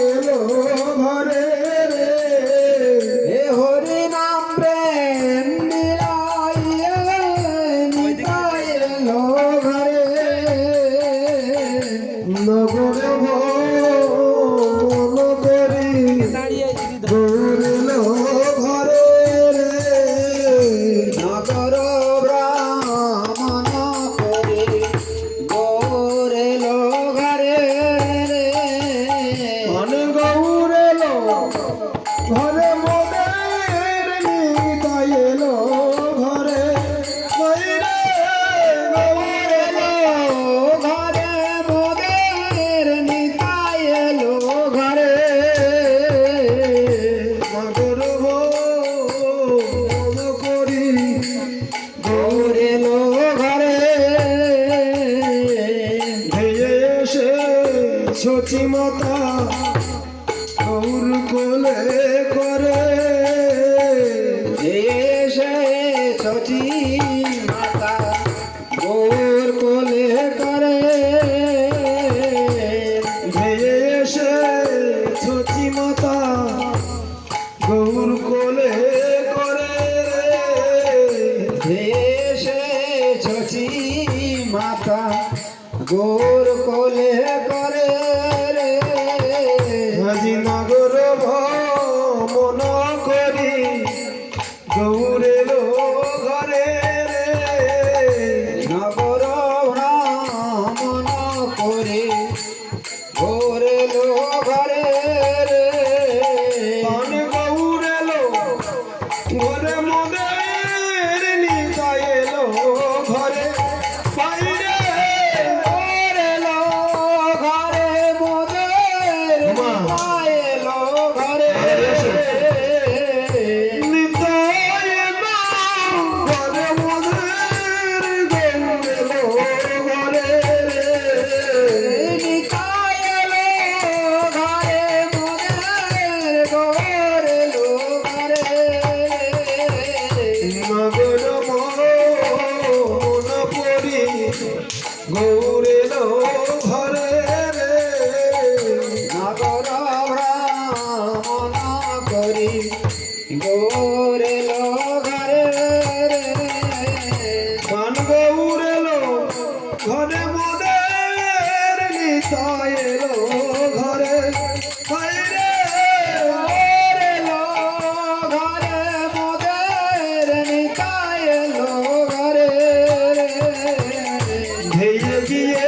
এলো ঘরে সচিমতা কৌর কোলে করে ঘরে মোদের নিতায় এলো ঘরে। হায়রে ঘরে লো ঘরে মোদের নিতায় এলো ঘরে ধেই গিয়ে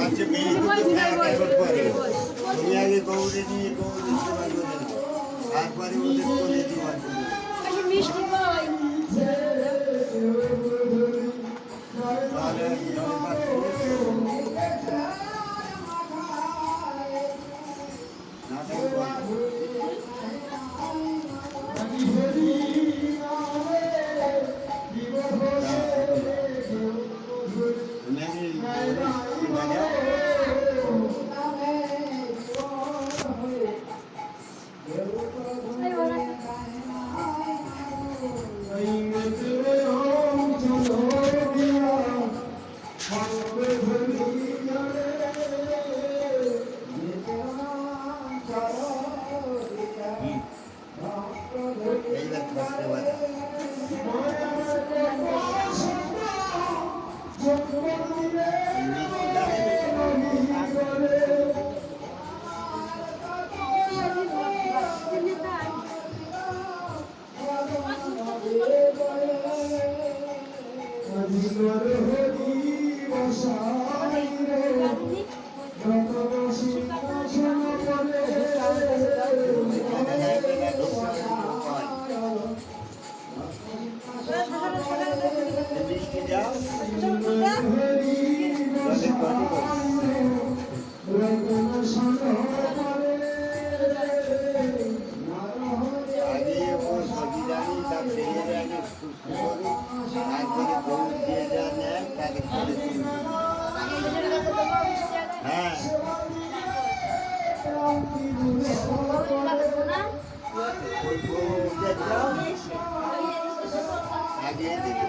আজকে মেয়ে আমি আগে গৌরে নিয়ে হ্যাঁ। ওই গরু দিয়ে যাও আগে এদিকে